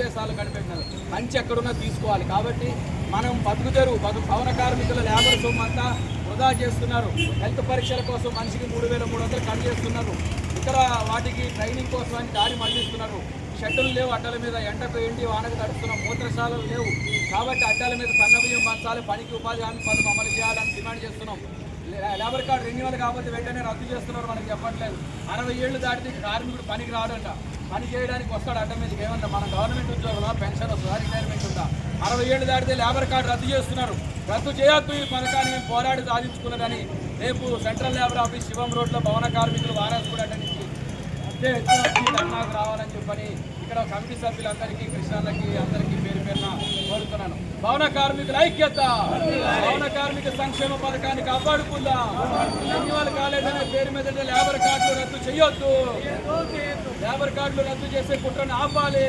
విదేశాలు కనిపెట్టినారు. మంచి ఎక్కడున్నా తీసుకోవాలి. కాబట్టి మనం బతుకు తెరువు బతుకు భవన కార్మికుల లేబర్ సొమ్ము అంతా వృధా చేస్తున్నారు. హెల్త్ పరీక్షల కోసం మనిషికి మూడు వేల మూడు వందలు కట్ చేస్తున్నారు. ఇతర వాటికి ట్రైనింగ్ కోసం అని దారి మళ్ళిస్తున్నారు. షెడ్యూల్ లేవు అడ్డల మీద ఎండ ఎండి వానకు తడుస్తున్నాం మూత్రశాలలు లేవు. కాబట్టి అడ్డాల మీద సన్నబియ్యం పంచాలి పనికి ఉపాధి హామీ పథకం అమలు చేయాలని డిమాండ్ చేస్తున్నాం. లేబర్ కార్డు రెన్యువల్ కాకపోతే వెంటనే రద్దు చేస్తున్నారు మనకు చెప్పట్లేదు. అరవై ఏళ్ళు దాటితే కార్మికుడు పనికి రాడంట. పని చేయడానికి వస్తాడు అడ్డ మీదకి ఏమన్నా? మన గవర్నమెంట్ ఉద్యోగులా? పెన్షన్ వస్తుందా? రిటైర్మెంట్ ఉందా? అరవై ఏళ్ళు దాటితే లేబర్ కార్డు రద్దు చేస్తున్నారు. రద్దు చేయొద్దు ఈ పథకాన్ని మేము పోరాడి సాధించుకున్నదని రేపు సెంట్రల్ లేబర్ ఆఫీస్ శివం రోడ్లో భవన కార్మికులు వారాసు కూడా నుంచి అదే ఎత్తున రావాలని చెప్పని ఇక్కడ కమిటీ సభ్యులందరికీ కృష్ణాలకి అందరికీ పేరు పేరున కోరుతున్నాను. భవన కార్మికుల ఐక్యత భవన కార్మిక సంక్షేమ పథకాన్ని కాపాడుకుందాం. ఎన్నివాళ్ళు కాలేదనే పేరు మీద లేబర్ కార్డులు రద్దు చేయొద్దు. లేబర్ కార్డులు రద్దు చేసే కుట్రను ఆపాలి.